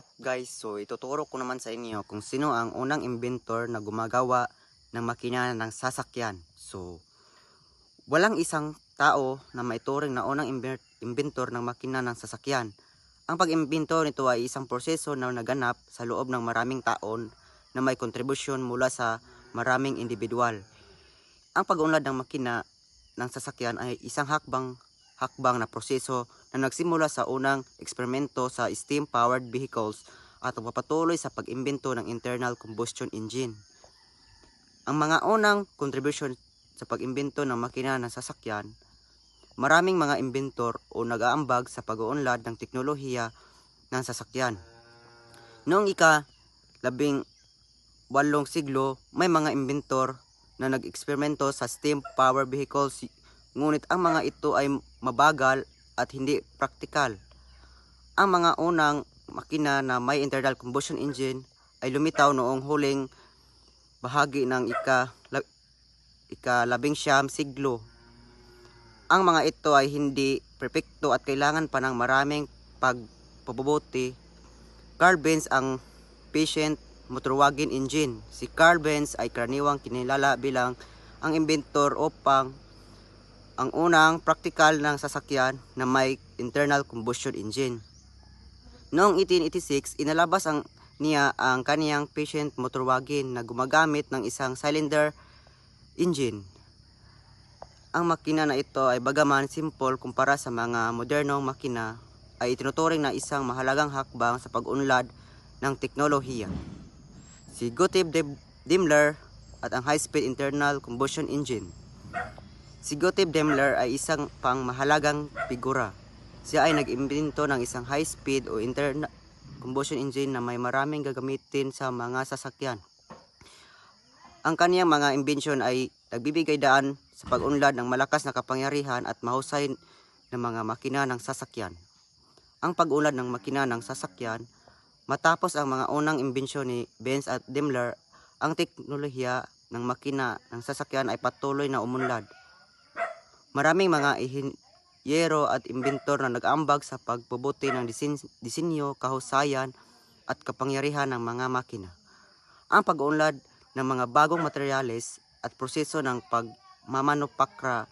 up guys, so ituturo ko naman sa inyo kung sino ang unang inventor na gumagawa ng makina ng sasakyan. So, walang isang tao na maituring na unang inventor ng makina ng sasakyan. Ang pag-imbento nito ay isang proseso na naganap sa loob ng maraming taon na may kontribusyon mula sa maraming individual. Ang pag-unlad ng makina ng sasakyan ay isang hakbang hakbang na proseso na nagsimula sa unang eksperimento sa steam-powered vehicles at magpapatuloy sa pag-imbento ng internal combustion engine. Ang mga unang contribution sa pag-imbento ng makina ng sasakyan, maraming mga inventor o nag-aambag sa pag-uunlad ng teknolohiya ng sasakyan. Noong ika labing walong siglo, may mga inventor na nag-eksperimento sa steam power vehicles ngunit ang mga ito ay mabagal at hindi praktikal. Ang mga unang makina na may internal combustion engine ay lumitaw noong huling bahagi ng ika, la, ika labing siyam siglo. Ang mga ito ay hindi perpekto at kailangan pa ng maraming pagpabubuti. Carl Benz ang patient motor wagon engine. Si Carl Benz ay karaniwang kinilala bilang ang inventor upang ang unang praktikal ng sasakyan na may internal combustion engine. Noong 1886, inalabas ang niya ang kaniyang patient motor wagon na gumagamit ng isang cylinder engine. Ang makina na ito ay bagaman simple kumpara sa mga modernong makina ay itinuturing na isang mahalagang hakbang sa pag-unlad ng teknolohiya. Si Gottlieb Daimler at ang high-speed internal combustion engine. Si Gottlieb Daimler ay isang pang mahalagang figura. Siya ay nag-imbento ng isang high-speed o internal combustion engine na may maraming gagamitin sa mga sasakyan. Ang kaniyang mga imbensyon ay nagbibigay daan sa pag-unlad ng malakas na kapangyarihan at mahusay ng mga makina ng sasakyan. Ang pag-unlad ng makina ng sasakyan, matapos ang mga unang imbensyon ni Benz at Daimler, ang teknolohiya ng makina ng sasakyan ay patuloy na umunlad. Maraming mga ihinyero at inventor na nag-ambag sa pagbubuti ng disin- disenyo, kahusayan at kapangyarihan ng mga makina. Ang pag-unlad ng mga bagong materyales at proseso ng pagmamanupakra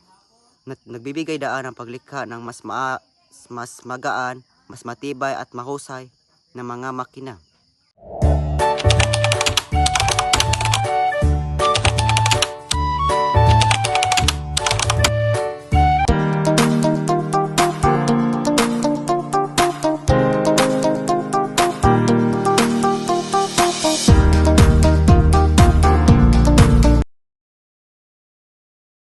na nagbibigay daan ng paglikha ng mas, maa- mas magaan, mas matibay at mahusay na mga makina.